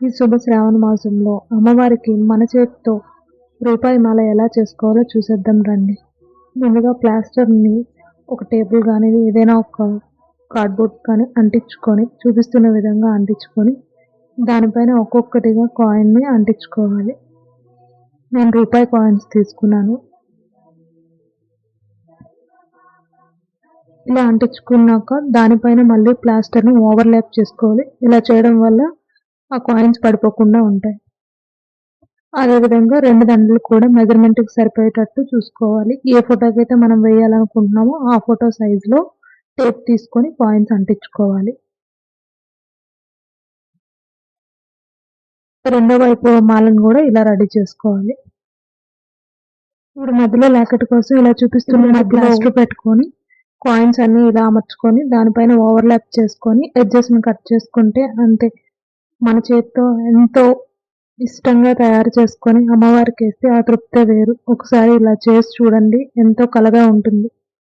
ఈ శుభ శ్రావణ మాసంలో అమ్మవారికి మన చేతితో రూపాయి మాల ఎలా చేసుకోవాలో చూసేద్దాం రండి. ముందుగా ప్లాస్టర్ని ఒక టేబుల్ కానీ ఏదైనా ఒక కార్డ్బోర్డ్ కానీ అంటించుకొని చూపిస్తున్న విధంగా అంటించుకొని దానిపైన ఒక్కొక్కటిగా కాయిన్ని అంటించుకోవాలి. నేను రూపాయి కాయిన్స్ తీసుకున్నాను. ఇలా అంటించుకున్నాక దానిపైన మళ్ళీ ప్లాస్టర్ని ఓవర్లాప్ చేసుకోవాలి. ఇలా చేయడం వల్ల ఆ కాయిన్స్ పడిపోకుండా ఉంటాయి. అదేవిధంగా రెండు దండలు కూడా మెజర్మెంట్కి సరిపోయేటట్టు చూసుకోవాలి. ఏ ఫోటోకి అయితే మనం వేయాలనుకుంటున్నామో ఆ ఫోటో సైజులో టేప్ తీసుకొని కాయిన్స్ అంటించుకోవాలి. రెండో వైపు మాలను కూడా ఇలా రెడీ చేసుకోవాలి. ఇప్పుడు మధ్యలో లాకెట్ కోసం ఇలా చూపిస్తున్న ప్లాస్టర్ పెట్టుకొని కాయిన్స్ అన్ని ఇలా అమర్చుకొని దానిపైన ఓవర్లాప్ చేసుకొని ఎడ్జెస్ని కట్ చేసుకుంటే అంతే. మన చేత్తో ఎంతో ఇష్టంగా తయారు చేసుకొని అమ్మవారికి వేస్తే ఆ తృప్తే వేరు. ఒకసారి ఇలా చేసి చూడండి ఎంతో కలగా ఉంటుంది.